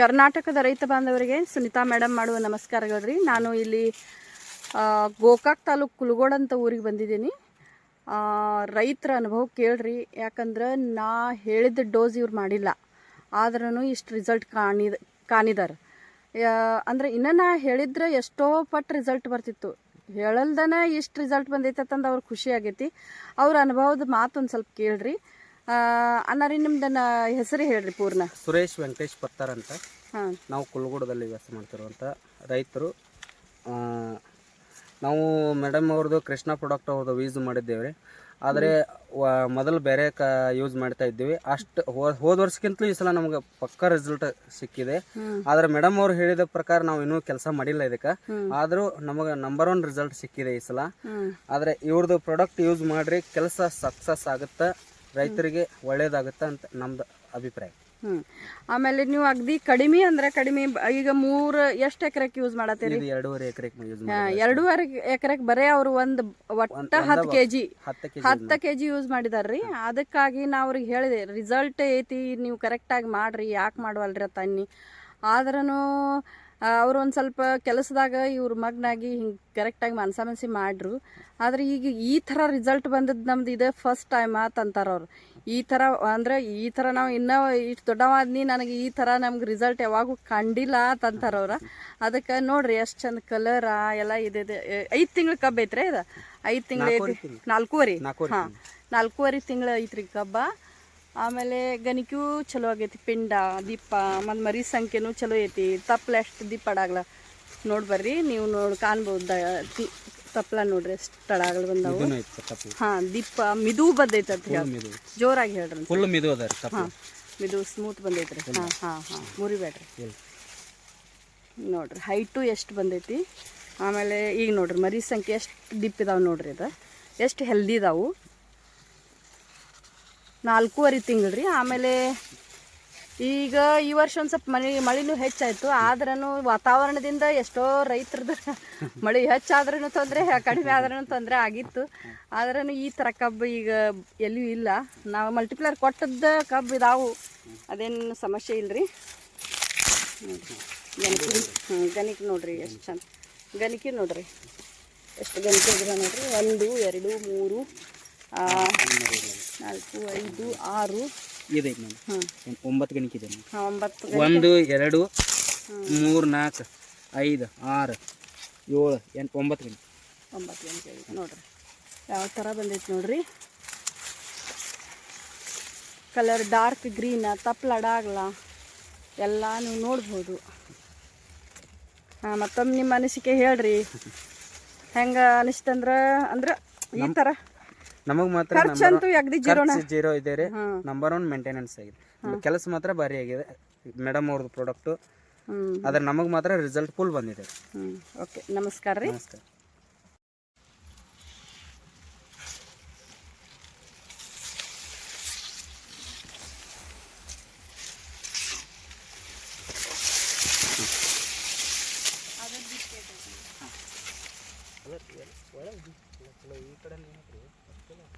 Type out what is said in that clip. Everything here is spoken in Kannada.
ಕರ್ನಾಟಕದ ರೈತ ಬಾಂಧವರಿಗೆ ಸುನಿತಾ ಮೇಡಮ್ ಮಾಡುವ ನಮಸ್ಕಾರಗಳು ರೀ ನಾನು ಇಲ್ಲಿ ಗೋಕಾಕ್ ತಾಲೂಕು ಕುಲಗೋಡ್ ಅಂತ ಊರಿಗೆ ಬಂದಿದ್ದೀನಿ. ರೈತರ ಅನುಭವ ಕೇಳ್ರಿ. ಯಾಕಂದ್ರೆ ನಾ ಹೇಳಿದ ಡೋಸ್ ಇವ್ರು ಮಾಡಿಲ್ಲ. ಆದ್ರೂ ಇಷ್ಟು ರಿಸಲ್ಟ್ ಕಾಣಿದ, ಕಾಣಿದಾರೆ. ಅಂದರೆ ಇನ್ನೂ ನಾ ಹೇಳಿದ್ರೆ ಎಷ್ಟೋ ಪಟ್ಟು ರಿಸಲ್ಟ್ ಬರ್ತಿತ್ತು. ಹೇಳಲ್ದನ ಇಷ್ಟು ರಿಸಲ್ಟ್ ಬಂದೈತೆ ಅಂತಂದು ಖುಷಿ ಆಗೈತಿ. ಅವ್ರ ಅನುಭವದ ಮಾತು ಒಂದು ಸ್ವಲ್ಪ ಕೇಳ್ರಿ. ಅನ್ನಾರಿ ನಿಮ್ದು ಹೆಸರು ಹೇಳ್ರಿ ಪೂರ್ಣ. ಸುರೇಶ್ ವೆಂಕಟೇಶ್ ಪತ್ತಾರ್ ಅಂತ. ಹಾಂ. ನಾವು ಕುಲ್ಗೋಡದಲ್ಲಿ ವ್ಯಾಸ ಮಾಡ್ತಿರುವಂಥ ರೈತರು. ನಾವು ಮೇಡಮ್ ಅವ್ರದ್ದು ಕೃಷ್ಣ ಪ್ರಾಡಕ್ಟ್ ಅವ್ರದ್ದು ಯೂಸ್ ಮಾಡಿದ್ದೇವೆ ರೀ ಆದರೆ ವ- ಮೊದಲು ಬೇರೆ ಕ ಯೂಸ್ ಮಾಡ್ತಾ ಇದ್ದೀವಿ. ಅಷ್ಟು ಹೋದ ವರ್ಷಕ್ಕಿಂತಲೂ ಈ ಸಲ ನಮ್ಗೆ ಪಕ್ಕ ರಿಸಲ್ಟ್ ಸಿಕ್ಕಿದೆ. ಆದರೆ ಮೇಡಮ್ ಅವ್ರು ಹೇಳಿದ ಪ್ರಕಾರ ನಾವು ಇನ್ನೂ ಕೆಲಸ ಮಾಡಿಲ್ಲ ಇದಕ್ಕೆ. ಆದರೂ ನಮಗೆ ನಂಬರ್ ಒನ್ ರಿಸಲ್ಟ್ ಸಿಕ್ಕಿದೆ ಈ ಸಲ. ಆದರೆ ಇವ್ರದ್ದು ಪ್ರಾಡಕ್ಟ್ ಯೂಸ್ ಮಾಡ್ರಿ ಕೆಲಸ ಸಕ್ಸಸ್ ಆಗುತ್ತೆ ರೈತರಿಗೆ ಒಳ್ಳೇದಾಗುತ್ತೆ ಅಂತ ನಮ್ದು ಅಭಿಪ್ರಾಯ. ಹ್ಮ್. ಆಮೇಲೆ ನೀವು ಅಗದಿ ಕಡಿಮೆ ಅಂದ್ರೆ ಕಡಿಮೆ ಬ- ಈಗ ಮೂರ್ ಎಷ್ಟ್ ಎಕರೆಕ್ ಯೂಸ್ ಮಾಡತ್ತೀರಿ? ಇದು ಎರಡೂವರೆ ಎಕರೆಗೆ ಯೂಸ್ ಆ, ಮಾಡಿ ಎರಡೂವರೆ ಎಕರೆಕ್ ಬರೇ ಅವ್ರು ಒಂದ್ ಒಟ್ಟ ಹತ್ತು ಕೆಜಿ ಹತ್ತು ಕೆ ಹತ್ತು ಕೆ ಜಿ ಯೂಸ್ ಮಾಡಿದಾರ್ರಿ. ಅದಕ್ಕಾಗಿ ನಾ ಅವ್ರಿಗೆ ಹೇಳಿದೆ ರಿಸಲ್ಟ್ ಐತಿ ನೀವು ಕರೆಕ್ಟಾಗಿ ಮಾಡ್ರಿ ಯಾಕೆ ಮಾಡವಲ್ರಿ ತನ್ನಿ ಆದ್ರೂ ಅವ್ರು ಒಂದು ಸ್ವಲ್ಪ ಕೆಲಸದಾಗ ಇವ್ರ ಮಗ್ನಾಗಿ ಹಿಂಗೆ ಕರೆಕ್ಟಾಗಿ ಮನಸ ಮನಸಿ ಮಾಡ್ರು. ಆದರೆ ಈಗ ಈ ಥರ ರಿಸಲ್ಟ್ ಬಂದದ್ದು ನಮ್ದು ಇದೇ ಫಸ್ಟ್ ಟೈಮ್ ಅಂತಂತಾರೆ ಅವ್ರು. ಈ ಥರ ಅಂದರೆ ಈ ಥರ ನಾವು ಇನ್ನೂ ಇಷ್ಟು ದೊಡ್ಡವಾದ್ನಿ ನನಗೆ ಈ ಥರ ನಮ್ಗೆ ರಿಸಲ್ಟ್ ಯಾವಾಗೂ ಕಂಡಿಲ್ಲ ಅಂತಂತಾರೆ ಅವ್ರ. ಅದಕ್ಕೆ ನೋಡ್ರಿ ಎಷ್ಟು ಚಂದ ಕಲರ ಎಲ್ಲ ಇದೆ ಐದು ತಿಂಗಳು ಕಬ್ಬು ಐತ್ರಿ ಇದು? ಐದು ತಿಂಗಳು ಐತಿ ನಾಲ್ಕೂವರೆ ಹಾಂ ನಾಲ್ಕೂವರೆ ತಿಂಗಳು ಐತ್ರಿ ಕಬ್ಬ. ಆಮೇಲೆ ಗಣಿಕೂ ಚಲೋ ಆಗೈತಿ ಪಿಂಡ ದೀಪ ಮತ್ತು ಮರಿ ಸಂಖ್ಯೆನೂ ಚಲೋ ಐತಿ. ತಪ್ಪಲ ಎಷ್ಟು ದೀಪ ಅಡಾಗ್ಲ ನೋಡ್ಬರ್ರಿ ನೀವು ನೋಡಿ ಕಾಣ್ಬೋದು ತಪ್ಲ ತಪ್ಪಲ ನೋಡ್ರಿ ಎಷ್ಟು ಅಡಾಗ್ಲ ಬಂದಾವು. ಹಾಂ ದೀಪ ಮಿದು ಬಂದೈತೆ ಅಂತ ಹೇಳಿ ಜೋರಾಗಿ ಹೇಳ್ರಿ ಫುಲ್ ಮಿದು ಅದ ರೀ ಹಾಂ ಮಿದು ಸ್ಮೂತ್ ಬಂದೈತ್ರಿ. ಹಾಂ ಹಾಂ ಹಾಂ ಮುರಿಬೇಡ್ರಿ. ನೋಡ್ರಿ ಹೈಟು ಎಷ್ಟು ಬಂದೈತಿ. ಆಮೇಲೆ ಈಗ ನೋಡ್ರಿ ಮರಿ ಸಂಖ್ಯೆ ಎಷ್ಟು ದೀಪ್ ಇದಾವೆ ನೋಡ್ರಿ ಅದು. ಎಷ್ಟು ಹೆಲ್ದಿ ಇದಾವು. ನಾಲ್ಕೂವರೆ ತಿಂಗಳು ರೀ ಆಮೇಲೆ ಈಗ ಈ ವರ್ಷ ಒಂದು ಸ್ವಲ್ಪ ಮಳೆ, ಮಳೆನೂ ಹೆಚ್ಚಾಯಿತು. ಆದ್ರೂ ವಾತಾವರಣದಿಂದ ಎಷ್ಟೋ ರೈತರದ್ದು ಮಳೆ ಹೆಚ್ಚಾದ್ರೂ ತೊಂದರೆ, ಕಡಿಮೆ ಆದ್ರೂ ತೊಂದರೆ ಆಗಿತ್ತು. ಆದ್ರೂ ಈ ಥರ ಕಬ್ಬು ಈಗ ಎಲ್ಲಿಯೂ ಇಲ್ಲ. ನಾವು ಮಲ್ಟಿಪ್ಲರ್ ಕೊಟ್ಟದ್ದ ಕಬ್ಬು ಇದಾವು. ಅದೇನು ಸಮಸ್ಯೆ ಇಲ್ಲರಿ ಗಣಿಕೆ ಹ್ಞೂ ಗಣಿಕೆ ನೋಡ್ರಿ ಎಷ್ಟು ಚಂದ. ಗಣಿಕೆ ನೋಡಿರಿ. ಎಷ್ಟು ಗಣಿಕೆ ಇದ್ರೆ ನೋಡಿರಿ? ಒಂದು, ಎರಡು, ಮೂರು. ನಾಲ್ಕು ಐದು ಆರು. ಇದೈತೆ ಒಂದು ಒಂಬತ್ತು ಗಣಿಕೆ ಇದೆ. ಹಾಂ ಒಂಬತ್ತು ಒಂದು ಎರಡು ಮೂರು ನಾಲ್ಕು ಐದು ಆರು ಏಳು ಎಂಟು ಒಂಬತ್ತು ಗಂಟೆ ಒಂಬತ್ತು ಗಂಟೆ ನೋಡ್ರಿ. ಯಾವ ಥರ ಬಂದೈತೆ ನೋಡ್ರಿ. ಕಲರ್ ಡಾರ್ಕ್ ಗ್ರೀನ್ ತಪ್ಪಲಡಾಗ್ಲ ಎಲ್ಲ ನೀವು ನೋಡ್ಬೋದು. ಹಾಂ ಮತ್ತೊಮ್ಮೆ ನಿಮ್ಮ ಅನಿಸಿಕೆ ಹೇಳ್ರಿ. ಹೆಂಗೆ ಅನಿಸ್ತಂದ್ರೆ? ಅಂದ್ರೆ ಈ ಥರ. ನಮಗೆ ಮಾತ್ರ ಖರ್ಚಂತೂ ಅಗದಿ ಜೀರೋನ? ಜೀರೋ ಇದೆ ರೀ. ನಂಬರ್ ಒನ್ ಮೇಂಟೆನೆನ್ಸ್ ಆಗಿದೆ. ಕೆಲಸ ಮಾತ್ರ ಭಾರಿ ಆಗಿದೆ. ಮೇಡಮ್ ಅವ್ರದ್ದು ಪ್ರಾಡಕ್ಟು ಆದ್ರೆ ನಮಗೆ ಮಾತ್ರ ರಿಸಲ್ಟ್ ಫುಲ್ ಬಂದಿದೆ. ಓಕೆ ನಮಸ್ಕಾರ ರೀ. ನಮಸ್ಕಾರ. ಈ ಕಡೆ